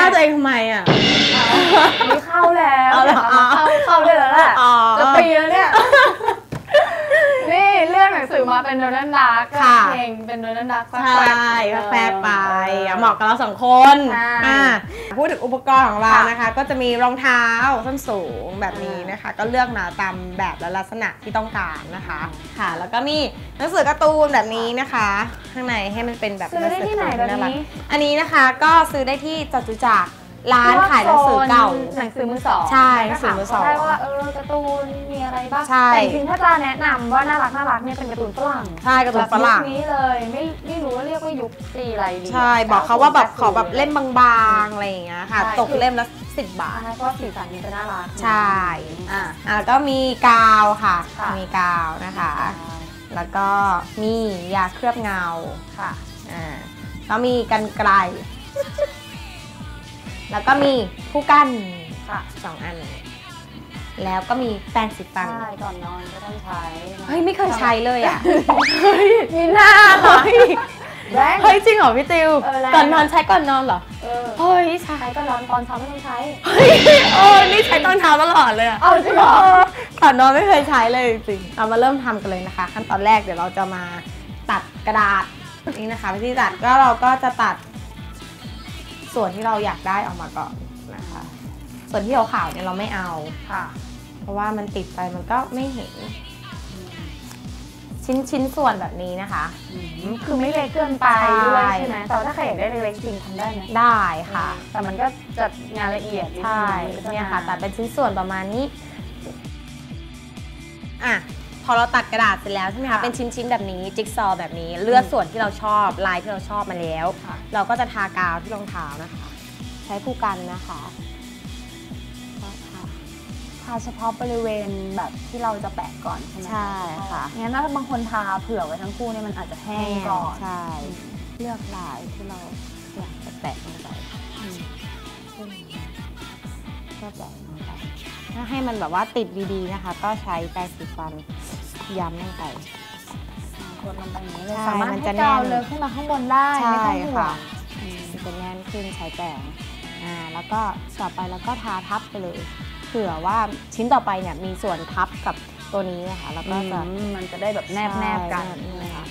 าตัวเองทำไมอะนี่เข้าแล้วเอาเหรอเข้าเข้าได้แล้วแหละอ๋อจะปีแล้วเนี่ยนี่เรื่องหนังสือมาเป็นโดนัลด์ดักก็ค่ะเพลงเป็นโดนัลด์ดักใช่แฟร์ไปอะเหมาะกับเราสองคนใช่อะ พูดถึงอุปกรณ์ของเราค่ะนะคะ ก็จะมีรองเท้าส้นสูงแบบนี้นะคะ ก็เลือกมาตามแบบและลักษณะที่ต้องการนะคะ ค่ะ แล้วก็มีหนังสือการ์ตูนแบบนี้นะคะ ข้างในให้มันเป็นแบบซื้อได้ที่ไหนการ์ตูแบบารักนี้ อันนี้นะคะก็ซื้อได้ที่จตุจักร ร้านขายหนังสือเก่า หนังสือมือสองใช่หนังสือมือสองได้ว่าเออการ์ตูนมีอะไรบ้างใช่แต่จริงๆถ้าจะแนะนำว่าน่ารักน่ารักเนี่ยเป็นการ์ตูนฝรั่งใช่การ์ตูนฝรั่งแบบยุคนี้เลยไม่ไม่รู้ว่าเรียกว่ายุคปีอะไรดีใช่บอกเขาว่าแบบขอแบบ80เล่มบางๆอะไรอย่างเงี้ยค่ะใช่ตกเล่มละสิบบาทใช่เพราะสีสันมันจะน่ารักใช่อะอะแล้วก็มีกาวค่ะค่ะ มีกาวนะคะ แล้วก็มียาเคลือบเงาค่ะอ่าแล้วมีกันไกล แล้วก็มีผู้กั้นค่ะสองอัน แล้วก็มีแปรงสีฟัน ใช่ก่อนนอนก็ต้องใช้นะเฮ้ยไม่เคยใช้เลยอะมีหน้าเหรอแรงเฮ้ยจริงเหรอพี่ติว เออแรง ก่อนนอนใช้ก่อนนอนเหรอ เออเฮ้ยใช้ ใช้ก็นอนตอนเช้าไม่ต้องใช้ เฮ้ยโอ้นี่ใช้ตอนเช้าตลอดเลยอะเอาจริงเหรอ ก่อนนอนไม่เคยใช้เลยจริงๆเอามาเริ่มทำกันเลยนะคะ ขั้นตอนแรกเดี๋ยวเราจะมาตัดกระดาษนี่นะคะวิธีตัดก็เราก็จะตัด ส่วนที่เราอยากได้ออกมาก่อนนะคะ ส่วนที่ขาวๆเนี่ยเราไม่เอา ค่ะ เพราะว่ามันติดไปมันก็ไม่เห็น ชิ้นชิ้นส่วนแบบนี้นะคะคือไม่เล็กเกินไปใช่ด้วยใช่ไหมแต่ว่าถ้าใครอยากได้เล็กๆจริงทำได้ไหมได้ค่ะ แต่มันก็จัดงานละเอียดนิดนึงใช่มัก็จเนี่ยค่ะาตัดเป็นชิ้นส่วนประมาณนี้อะ พอเราตัดกระดาษเสร็จแล้วใช่ไหมคะเป็นชิ้นๆแบบนี้จิ๊กซอว์แบบนี้เลือกส่วนที่เราชอบลายที่เราชอบมาแล้วค่ะเราก็จะทากาวที่รองเท้านะคะ ใช้ผู้กันนะคะก็ทาทาเฉพาะบริเวณแบบที่เราจะแปะก่อนใช่ไหมใช่ค่ะงั้นถ้าบางคนทาเผื่อไว้ทั้งคู่เนี่ยมันอาจจะแห้งก่อนใช่ เลือกลายที่เราอยากจะแปะลงไปก็แปะลงไปถ้าให้มันแบบว่าติดดีๆนะคะ ก็ใช้แปรงสีฟัน ย้ำลงไปกดลงไปอย่างนี้เลยใช่สามารถมันให้จะแน่กาวนเลยขึ้นมาข้างบนได้ไม่ต้องห่วค่ะงอืมมันจะแน่นขึ้นใช้แปรงอ่าแล้วก็ต่อไปแล้วก็ทาทับไปเลย เผื่อว่าชิ้นต่อไปเนี่ยมีส่วนทับกับตัวนี้นะคะแล้วก็จะอืมมันจะได้แบบแนบแนบๆกันใช่ใช่ไหมคะ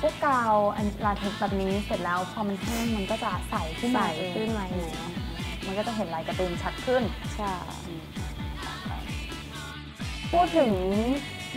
พวกกาวอันลาเท็กซ์แบบนี้เสร็จแล้วพอมันแห้งมันก็จะใสขึ้นมาใส่เองขึ้นมาเองมันก็จะเห็นลายการ์ตูนชัดขึ้น ใช่พู ดถึง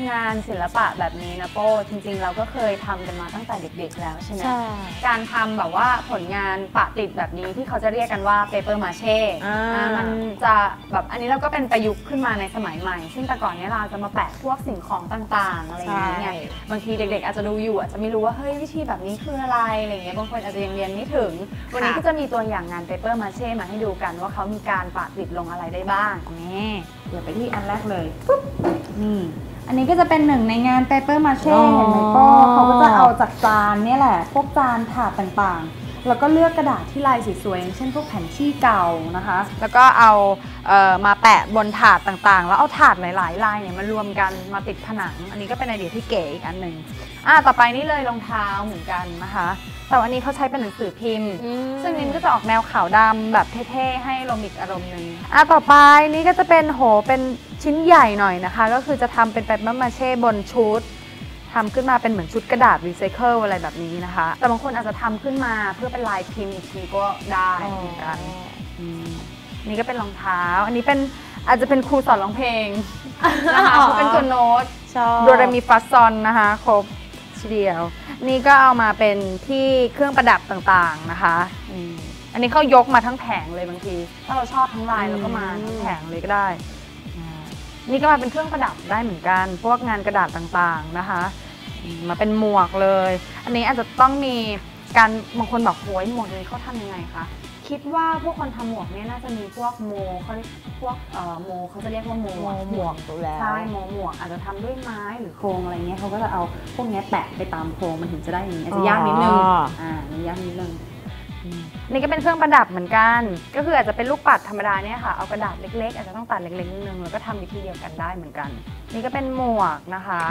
งานศิลปะแบบนี้นะโป้จริง ๆ เราก็เคยทำกันมาตั้งแต่เด็ก ๆ แล้วใช่ไหมใช่ การทำแบบว่าผลงานปะติดแบบนี้ที่เขาจะเรียกกันว่าเปเปอร์มาเช่อ่า มันจะแบบอันนี้เราก็เป็นประยุกต์ขึ้นมาในสมัยใหม่ ซึ่งแต่ก่อนเนี้เราจะมาแปะพวกสิ่งของต่างๆอะไรอย่างเงี้ยใช่บางทีเด็กๆ อาจจะดูอยู่อาจจะไม่รู้ว่าเฮ้ยวิธีแบบนี้คืออะไรอะไรอย่างเงี้ยบางคนอาจจะยังเรียนไม่ถึง วันนี้ก็จะมีตัวอย่างงานเปเปอร์มาเช่มาให้ดูกันว่าเขามีการปะติดลงอะไรได้บ้างนี่เดี๋ยวไปที่อันแรกเลยปุ๊บนี่ อันนี้ก็จะเป็นหนึ่งในงานเปเปอร์มาเช่อ๋อ เห็นไหมป้อเขาก็จะเอาจากจานเนี่ยแหละ พวกจานถาดต่างๆ แล้วก็เลือกกระดาษที่ลายสวยๆอย่างเช่นพวกแผ่นที่เก่านะคะ แล้วก็เอาเอ่อมาแปะบนถาดต่างๆ แล้วเอาถาดหลายๆลายเนี่ยมารวมกันมาติดผนัง อันนี้ก็เป็นไอเดียที่เก๋อีกอันหนึ่งอะต่อไปนี่เลยรองเท้าเหมือนกันนะคะ แต่วันนี้เขาใช้เป็นหนังสือพิมพ์ ซึ่งนี่มันก็จะออกแนวขาวดำแบบเท่ๆ ให้ลมอีกอารมณ์หนึ่งอะต่อไปนี่ก็จะเป็นโหเป็น ชิ้นใหญ่หน่อยนะคะ ก็คือจะทำเป็นแปปมาเช่บนชุดทำขึ้นมาเป็นเหมือนชุดกระดาษรีไซเคิลอะไรแบบนี้นะคะ แต่บางคนอาจจะทำขึ้นมาเพื่อเป็นลายพิมพ์อีกทีก็ได้เหมือนกันมนี่ก็เป็นรองเท้า อันนี้เป็นอาจจะเป็นครูสอนร้องเพลงนะคะอ๋อเขาเป็นตัวโน้ตชอบโดเรมีฟาซอนนะคะครบทีเดียว นี่ก็เอามาเป็นที่เครื่องประดับต่างๆนะคะอืมอันนี้เขายกมาทั้งแผงเลยบางที ถ้าเราชอบทั้งลายเราก็มาทั้งแผงเลยก็ได้อ่า นี่ก็มาเป็นเครื่องประดับได้เหมือนกัน พวกงานกระดาษต่างๆนะคะอืมมาเป็นหมวกเลย อันนี้อาจจะต้องมีการบางคนบอกโอ้ยหมวกนี้เขาทำยังไงคะคิดว่าพวกคนทำหมวกเนี่ยน่าจะมีพวกโมเขาเรียกพวกเอ่อโมเขาจะเรียกว่าโมหมวกหมวกดูแล้ว ใช่โมหมวกอาจจะทำด้วยไม้หรือโครงอะไรเงี้ยเขาก็จะเอาพวกเนี้ยแปะไปตามโครงมันถึงจะได้อย่างนี้อาจจะยากนิดนึงอ๋ออ่ อ่ามันยากนิดนึงอืม นี่ก็เป็นเครื่องประดับเหมือนกัน ก็คืออาจจะเป็นลูกปัดธรรมดาเนี่ยค่ะ เอากระดาษเล็ก ๆ อาจจะต้องตัดเล็กๆนิดนึงแล้วก็ทำวิธีเดียวกันได้เหมือนกัน นี่ก็เป็นหมวกนะคะ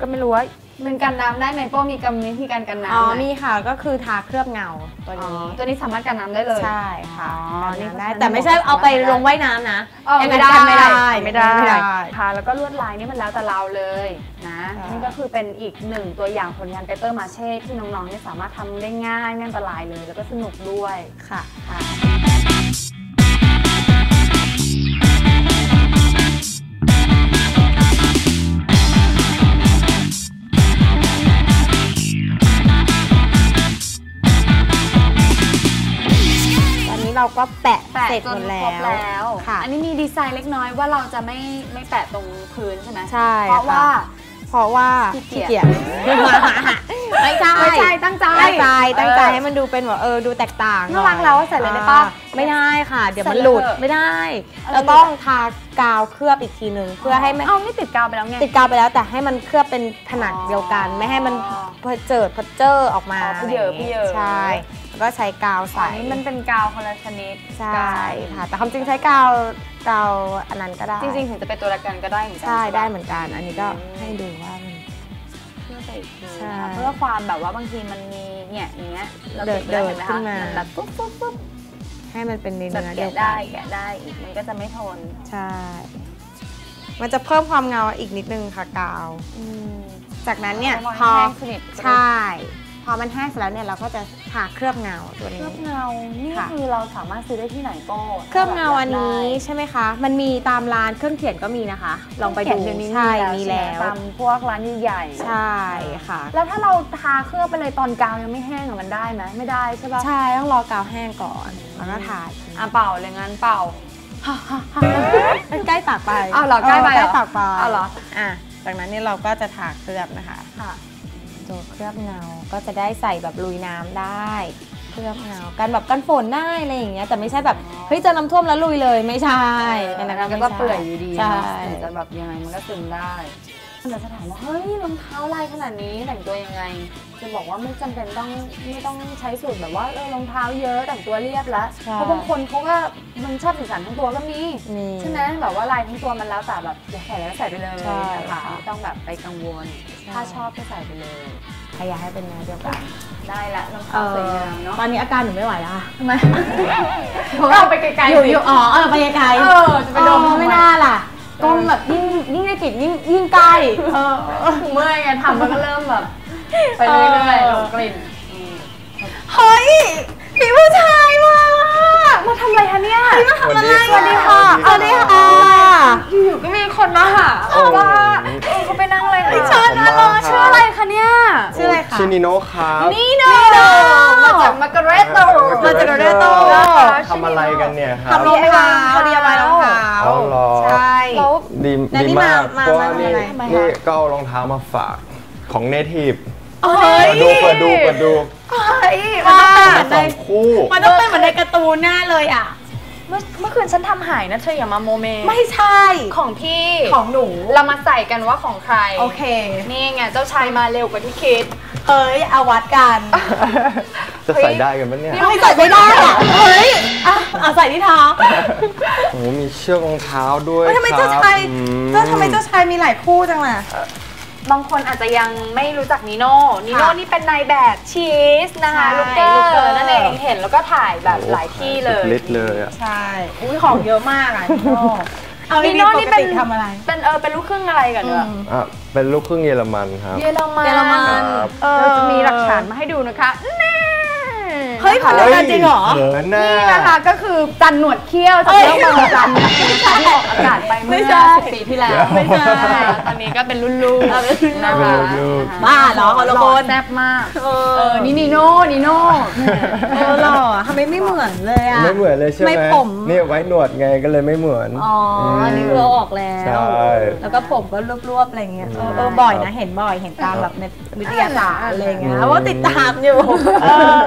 ก็ไม่รู้ว่า มันกันน้ำได้ไหมโป้มีกรรมวิธีการกันน้ำอ๋อ ไหมมีค่ะ ก็คือทาเคลือบเงาตัวอ๋อนี้ ตัวนี้สามารถกันน้ำได้เลย ใช่ค่ะอ๋อกันนี่น้ำได้เขาใช้แต่ไม่ใช่เอาไปลงว่ายน้ำนะเอออย่างไม่นั้นได้กันไม่ได้ไม่ได้ ไม่ได้ ค่ะแล้วก็ลวดลายนี่มันแล้วแต่เราเลยนะใช่ นี่ก็คือเป็นอีกหนึ่งตัวอย่างผลงานเปเปอร์มาเช่ที่น้องๆเนี่ยสามารถทำได้ง่ายไม่อันตรายเลย แล้วก็สนุกด้วยค่ะ ค่ะ เราก็แปะแปะเสร็จจหมนดครบแล้วแล้ว ค่ะ อันนี้มีดีไซน์เล็กน้อยว่าเราจะไม่ไม่แปะตรงพื้นใช่ไหมใช่เพราะว่า เพราะว่าขี้เกียจเกียจ ไม่ใช่ไม่ใช่ตั้งใจ ตั้งใจตั้งใจเออให้มันดูเป็นแบบเออดูแตกต่างน่ารักแล้วใส่เลยได้ปะอ่าไม่ได้ค่ะ เดี๋ยวมันใส่เลยหลุดเถอะ ไม่ได้อะไรเราต้องทากาวเคลือบอีกทีหนึ่งเพื่อให้ไม่เอานี่ติดกาวไปแล้วไง ติดกาวไปแล้วแต่ให้มันเคลือบเป็นผนังเดียวกันอ๋อไม่ให้มันเพอเจิดเพอเจอร์ออกมาอ๋อเพเยอะเพเยอะ ใช่แล้ว ก็ใช้กาวอัใส่นนี้มันเป็นกาวคนละชนิดใช่ค่ะ แต่ความจริงใช้กาวกาวอันนั้นก็ได้ จริงๆถึงจะเป็นตัวละกันก็ได้เหมือนกัใช่ปะได้เหมือนกัน อันนี้ก็อืมให้ดูว่ามันเพื่อไปอีกทีใช่นะคะเพื่อความแบบว่าบางทีมันมีเนี่ยอย่างเงี้ยเราเดินติไปแล้วห็ไหเดินขึ้นมาแบบปุ๊บปุ๊บปุ๊บให้มันเป็นในแบบเนื้อเดียวแกะกัได้นแกะได้อีกมันก็จะไม่ทนใช่มันจะเพิ่มความเงาอีกนิดนึงค่ะกาวจากนั้นเนี่ยให้มันพอแห้งสนิทใช่พ อมันแห้งเสร็จแล้วเนี่ยเราก็จะทาเคลือบเงาตัวเคนี้ ลือบเงา นี่ค่ะ คือเราสามารถซื้อได้ที่ไหนโป้เคลือบเงาอันนี้ได้ใช่ไหมคะ มันมีตามร้านเครื่องเขียนก็มีนะคะ ลองไปเขีดูยนเดี๋ยวนี้ใช่มีมีแล้แล้ววตามพวกร้านใหญ่ๆ ใช่ค่ะ แล้วถ้าเราทาเคลือบไปเลยตอนกาวยังไม่แห้งอะมันได้ไหมไม่ได้ใช่ปะใช่ต้องรอกาวแห้งก่อนแล้วก็ทาอีกทีอะเป่าเลยงั้นเป่า ใกล้ปากไปอ้าวเหรอใกล้ไปเหรอ ใกล้ปากไปอ้าวเหรอ อะจากนั้นเนี่ยเราก็จะทาเคลือบนะคะ ค่ะ ตัวเคลือบเงา ก็จะได้ใส่แบบลุยน้ำได้ เคลือบเงา กันแบบกันฝนได้อะไรอย่างเงี้ย แต่ไม่ใช่แบบอ๋อเฮ้ยเจะน้ำท่วมแล้วลุยเลยไม่ใช่อันนั้นไม่ก็ใช่เปื่อยอยู่ดีใช่เนอะถึงจะแบบยังไงมันก็ซึมได้ เราจะถามว่าเฮ้ยรองเท้าลายขนาดนี้แต่งตัวยังไง จะบอกว่าไม่จำเป็นต้องไม่ต้องใช้สูตรแบบว่าเออรองเท้าเยอะแต่งตัวเรียบแล้วใช่เพราะบางคนเขาก็มันชอบสีสันทั้งตัวก็มีนี่ใช่ไหมแบบว่าลายทั้งตัวมันแล้วแต่แบบอยากใส่แล้วใส่ไปเลยใช่นะคะค่ะไม่ต้องแบบไปกังวลใช่ถ้าชอบก็ใส่ไปเลยใครอยากให้เป็นเนื้อเดียวกันได้ละรองเท้าสวยงามเนาะตอนนี้อาการหนูไม่ไหวแล้วค่ะทำไมเราไปไกลๆอยู่สิอยู่อ๋อเออไปไกลๆเออจะไปโดนเออทำไมไม่น่าล่ะ กล้องแบบยิ่งยิ่งได้กลิ่นยิ่งยิ่งใกล้เออเมื่อยไงทำมันก็เริ่มแบบ ไปเรื่อยๆเอลองกลิ่นอืมเฮ้ยมีผู้ชายมามาทำอะไรคะเนี่ยสวัสดีสวัสดีค่ะสวัสดีค่ะอยู่ๆก็มีคนมาหาโอ้ว่าเออเขาไปนั่งเลยค่ะเชิญมาเลยชื่ออะไรคะเนี่ยชื่ออะไรคะชื่อนิโน่ครับนี่เนมาจากมาการเรตโตมาจาก Loreto ทำอะไรกันเนี่ยครับทำรองเท้า DIY รองเท้าอ๋อเหรอใช่แล้ว ดีแล้วดีนี่มากมาก็มาทำนี่อะไร นี่ก็เอารองเท้ามาฝากของเนทีฟเฮ้ยเปิดดูเปิดดูเปิดดูเฮ้ยมันต้องเป็นเหมือนสในองคู่ มันต้องเป็นเหมือนในการ์ตูนแน่เลยอะ เมื่อเมื่อคืนฉันทำหายนะเธออย่ามาโมเมไม่ใช่ ของพี่ของหนู เรามาใส่กันว่าของใครโอเค นี่ไงเจ้าชายมาเร็วกว่าที่คิด เฮ้ยเอาวัดกัน จะใส่ได้กันปะเนี่ยไม่ใส่ไม่ได้อะเฮ้ยอะเอาใส่ที่เท้าโอ้โหมีเชือกรองเท้าด้วยเฮ้ยทำไมคเจ้ารับชายอืม เจ้าทำไมเจ้าชายมีหลายคู่จังล่ะ บางคนอาจจะยังไม่รู้จักนิโน่นิโน่นี่เป็นนายแบบชีสนะคะใช่ลูกเกอลูกเกอร์ร์นั่นเองเห็นแล้วก็ถ่ายแบบหลายที่เลยสุดฤทธิ์เลยอะใช่อุ้ยของเยอะมากอะนิโน่เอานินิโน่โน่นี่นี่เป็เป็นนทำอะไร เป็นเออเป็นลูกครึ่งอะไรกันเนี่ยอะเป็นลูกครึ่งเยอรมันครับ เยอรมันเยอรมันครับเออจะมีหลักฐานมาให้ดูนะคะแน่เฮ้ยคนเดียวกันจริงเหรอ เขินหน้านี่นะคะก็คือจันหนวดเขี้ยวจากเรื่องบางจันทร์นะคะที่ออกอากาศไปเมื่ไม่อใช่สิบปีที่แล้วไม่ใช่ ตอนนี้ก็เป็นรุ่นลูกนะคะลูก บ้าเหรอคนละหคล่อนแซ่บมากเอเออนี่นิโน่นิโน่แหมเออหล่อทำไมไม่เหมือนเลยอะ ไม่เหมือนเลยใช่ไหมไม่ผมเนี่ยไว้หนวดไงก็เลยไม่เหมือน อ๋ออันนี้คือเอาออกแล้ว ใช่ แล้วก็ผมก็รวบๆอะไรเงี้ย เออเออบ่อยนะเห็นบ่อยเห็นตามแบบในวิทยาศาสตร์อะไรเงี้ยอืมว่าติดตามอยู่ เออ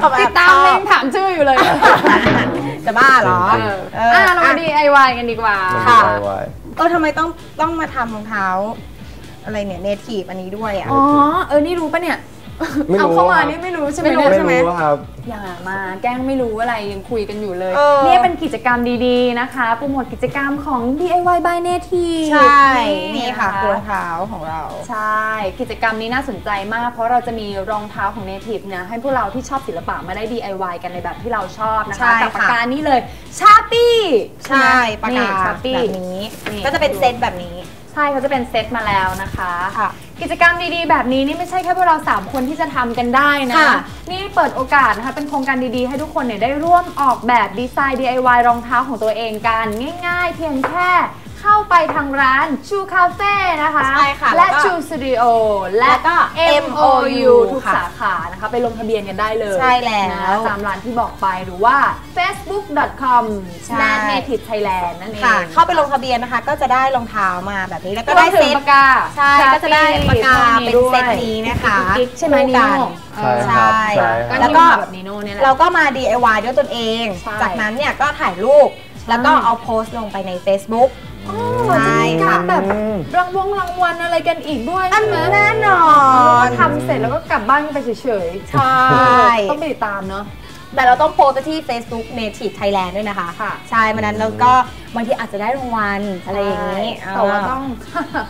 เอติดตามเองถามชื่ออยู่เลย จะบ้าเหรอจริงเอออะอะเรามา DIY กันดีกว่า ค่ะไว้เออทำไมต้องต้องมาทำรองเท้า อะไรเนี่ยเนทีฟอันนี้ด้วยอะ อ๋อ เออ นี่รู้ปะเนี่ย ไม่เอารู้เข้ามาครับนี่ไม่รู้ใช่ไหมไม่รู้เนี่ยไม่ใช่ไหมรู้ครับอย่ามาแกล้งไม่รู้อะไรยังคุยกันอยู่เลยเออเนี่ยเป็นกิจกรรมดีๆนะคะโปรโมทกิจกรรมของ DIY by Native ใช่ นี่ค่ะคือรองเท้าของเรา ใช่ กิจกรรมนี้น่าสนใจมาก เพราะเราจะมีรองเท้าของ Native เนี่ยให้พวกเราที่ชอบศิลปะมาได้ DIY กันในแบบที่เราชอบนะใช่คะค่ะกับปากกานี้เลยชาปี้ใช่ปากกาชาปี้แบบนี้นี่ก็จะเป็นเซตแบบนี้ใช่เขาจะเป็นเซตมาแล้วนะคะค่ะ กิจกรรมดีๆ แบบนี้นี่ไม่ใช่แค่พวกเรา 3 คนที่จะทำกันได้นะ ค่ะ นี่เปิดโอกาสนะคะเป็นโครงการดีๆ ให้ทุกคนเนี่ยได้ร่วมออกแบบดีไซน์ DIY รองเท้าของตัวเองกัน ง่ายๆ เพียงแค่ เข้าไปทางร้านชูคาเฟ่นะคะ ใช่ค่ะและแล้วก็ชูสตูดิโอและแล้วก็ MOU ทุกค่ะสาขานะคะ ไปลงทะเบียนกันได้เลยใช่แล้วนะตามร้านที่บอกไปหรือว่า facebook.com ใช่ native thailand นั่นเองค่ะเข้าไปลงทะเบียนนะคะ ก็จะได้รองเท้ามาแบบนี้แล้วก็ก็ได้ได้เซเซตตปากกาใช่ก็จะได้ปากกาเป็นเซตนี้นะคะกิ๊กๆใช่ไหมคู่นิกัโน่นใช่ครับใช่ใช่ครับ แล้วก็ก็แบบนิโน่เนี่ยแหละ เราก็มา DIY ด้วยตนเอง ใช่จากนั้นเนี่ยก็ถ่ายรูป แล้วก็เอาโพสต์ลงไปใน Facebook อ๋อจะมีการแบบอืมรางวงรางวัลอะไรกันอีกด้วยอันใช่ไหมแน่นอแล้วก็นทำเสร็จแล้วก็กลับบ้านกันไปเฉยๆ ใช่ ต้องไปติดตามเนาะ แต่เราต้องโพสต์ไปที่ Facebook Native Thailand ด้วยนะคะ ค่ะ ใช่มันนั้นแล้วก็บางทีอาจจะได้รางวัลอะไรอย่างนี้ แต่ว่าต้อง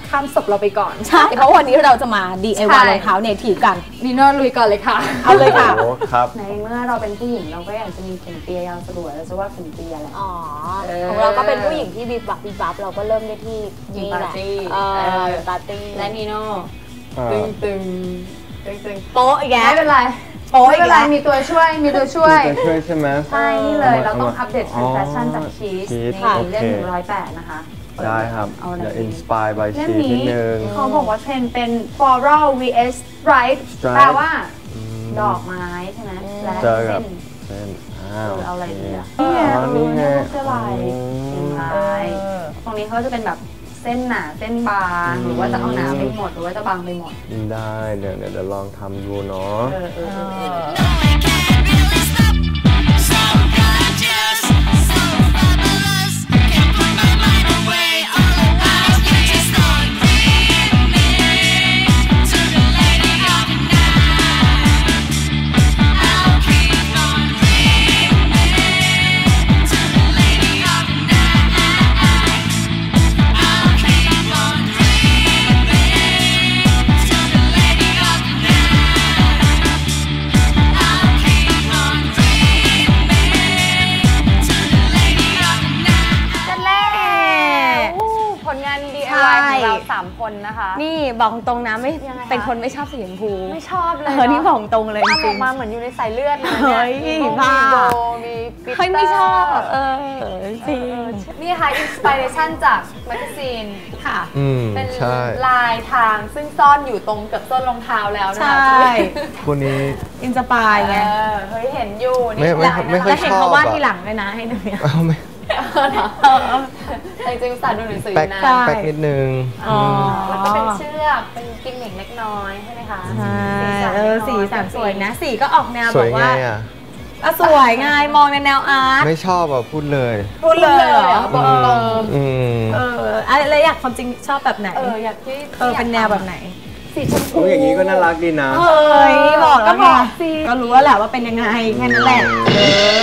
ข้ามศพเราไปก่อน ใช่ เพราะวันนี้เราจะมา ใช่ DIY รองเท้า Native กันนิโน่ลุยก่อนเลยค่ะ เอาเลยค่ะ โอ้ครับ ในเมื่อเราเป็นผู้หญิงเราก็อยากจะมีขนเปียยาวสลวยเราจะว่าขนเปียแหละ อ๋อ เออของเราก็เป็นผู้หญิงที่บีบบับบีบบับเราก็เริ่มได้ที่ยิงนี่แหละปาร์ตี้เอเออ อปาร์ตี้และนิโน่อ่าตึงตึงตึงตึงโป๊ะอีกแล้วไม่เป็นไร โป๊ะไม่อีเป็นกไรแล้วมีตัวช่วย มีตัวช่วย จะช่วยใช่ไหม ใช่นี่เลย เราต้องเอามาอัปเดตอ๋อแฟชั่นจากชีสชีสนี่ค่ะเล่มโอเคหนึ่งร้อยแปดนะคะ ได้ครับเอาอะไรเดี๋ยวดี inspire by เล่มชีสนินี้ดนึง เขาบอกว่าเทรนด์เป็น floral vs stripe Stripe แปลว่าอืมดอกไม้ใช่ไหมและเจอกัเส้บ น เส้นอ้าเอวอเอาอะไรดีอะโอเคอ๋อนี่ไง เสื้อลายอืมลาย ตรงนี้เขาจะเป็นแบบเส้นหนาเส้นบางอืมหรือว่าจะเอาหนาไปหมดหรือว่าจะบางไปหมด ได้เดี๋ยวเดี๋ยวเดี๋ยวลองทำดูเนาะ เออเออเออ บอกตรงนะไม่ยังไงคะ เป็นคนไม่ชอบสีชมพูไม่ชอบเลยเออนี่บอกตรงเลยจทำอริอง กมาเหมือนอยู่ในสายเลือดเลยนะเฮ้เนี่ยยมีบ้าโบมีปิตๆเตอร์เฮ้ยไม่ชอบเออจริงนี่ค่ะอินสปิเรชันจากแมกกาซีน ค่ะ อืมเป็นใช่ ลายทางซึ่งซ่อนอยู่ตรงกับส้นรองเท้าแล้วนะใช่คะคู่นี้ อินสปายเอไงอเฮ้ยเห็นอยู่นี่ไม่ไม่ ลายไม่นะค่อยแล้วเห็นชอบเขาวาดอะ ที่หลังด้วยนะให้ดูเนี่ย เอาไม่ แต่จริงๆสาดูหนังสือแป๊กนะใช่แป๊กนิดนึงอ๋อแล้วก็เป็นเชือกเป็นกิมมิกเล็กน้อยใช่ไหมคะใช่สันเออล็กน้สีสันสวยนะสีก็ออกแนวสแบวยบไงว่าอะอะสวยไงมองในแนวอาร์ตไม่ชอบอะพูดเลยพูดเลยเหรอบอกตรงอืมเอออะไรอยากความจริงชอบแบบไหนเอออยากที่เออเป็นแนวแบบไหน สีชมพูโอ้ยอย่างนี้ก็น่ารักดีนะเฮ้ยบอกแล้วก็บอกสิ ก็รู้แล้วแหละว่าเป็นยังไงแค่นั้นแหละเอ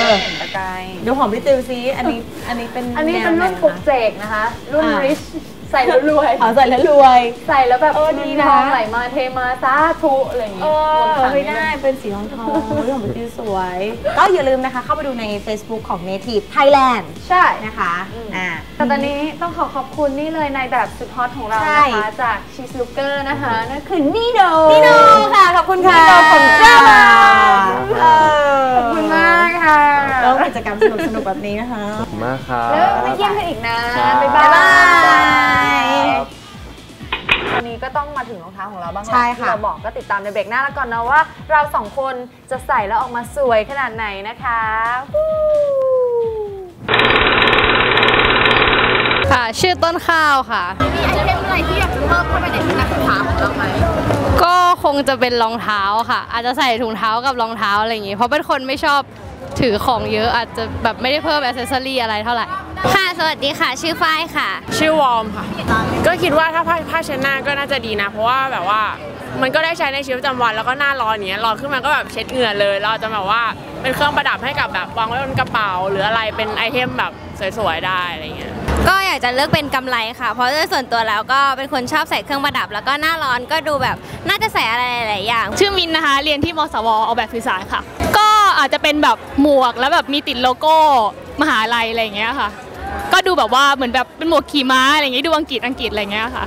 อเห็นตะกายดูของพี่ติวซิอันนี้อันนี้เป็นอันนี้แวเป็นรุ่นไหปลุกคะเสกนะคะ รุ่นอ่าริช ใส่แล้วรวยเอาใส่แล้วรวย ใส่แล้วแบบเออดีนะ ทองไหลมาเทมาสาธุอะไรอย่างเองี้อวนขันไม่นิได้นึงเป็นสีทองทองเรื่องของพี่ติวสวย ก็อย่าลืมนะคะ เข้าไปดูใน Facebook ของ Native Thailand ใช่นะคะอืมอ่าแต่ตอนนี้ต้องขอขอบคุณนี่เลยนายแบบสุดฮอตของเราใช่นะคะจากชีสลูเกอร์นะคะนั่นคือนี่โดนี่โนค่ะ ขอบคุณค่ะนี่โดของเจ้าเออขอบคุณมากค่ะแล้วกิจกรรมสนุกสนุกๆแบบนี้นะคะขอบคุณมากครับแล้วมาเยี่ยมกันอีกนะครับบ๊ายบาบ๊ายบายยครับวั นนี้ก็ต้องมาถึงรองเท้าของเราบ้างแล้วใช่ค่ะ ที่เราบอกก็ติดตามในเบรกหน้าแล้วก่อนนะว่า เราสองคนจะใส่แล้วออกมาสวยขนาดไหนนะคะวู้ค่ะ ชื่อต้นข้าวค่ะ มีไอเทมอะไรที่อยากจะเพิ่มเข้าไปในนักศึกษาของเราไหมก็คงจะเป็นรองเท้าค่ะ อาจจะใส่ถุงเท้ากับรองเท้าอะไรอย่างงี้ เพราะเป็นคนไม่ชอบถือของเยอะอาจจะแบบไม่ได้เพิ่มอ c เซสซอรี่อะไรเท่าไหร่ ค่ะ สวัสดีค่ะ ชื่อฝ้ายค่ะ ชื่อวอร์มค่ะ ก็คิดว่าถ้าผ้าผ้าเช็ดหน้าก็น่าจะดีนะ เพราะว่าแบบว่ามันก็ได้ใช้ในชีวิตประจำวันแล้วก็หน้าร้อนอย่างเนี้ยร้อนขึ้นมาก็แบบเช็ดเหงื่อเลยเราจะแบบว่าเป็นเครื่องประดับให้กับแบบวางไว้บนกระเป๋า หรืออะไรเป็นไอเทมแบบสวยๆได้อะไรเงี้ยก็อยากจะเลือกเป็นกำไรค่ะ เพราะโดยส่วนตัวแล้วก็เป็นคนชอบใส่เครื่องประดับ แล้วก็หน้าร้อนก็ดูแบบน่าจะใส่อะไรหลายๆอย่าง ชื่อมินนะคะ เรียนที่มสวออกแบบสื่อสารค่ะ ก็อาจจะเป็นแบบหมวกแล้วแบบมีติดโลโก้มหาลัยอะไรอย่างเงี้ยค่ะ ก็ดูแบบว่าเหมือนแบบเป็นหมวกขี่ม้าอะไรอย่างเงี้ยดูอังกฤษอังกฤษอะไรอย่างเงี้ยค่ะ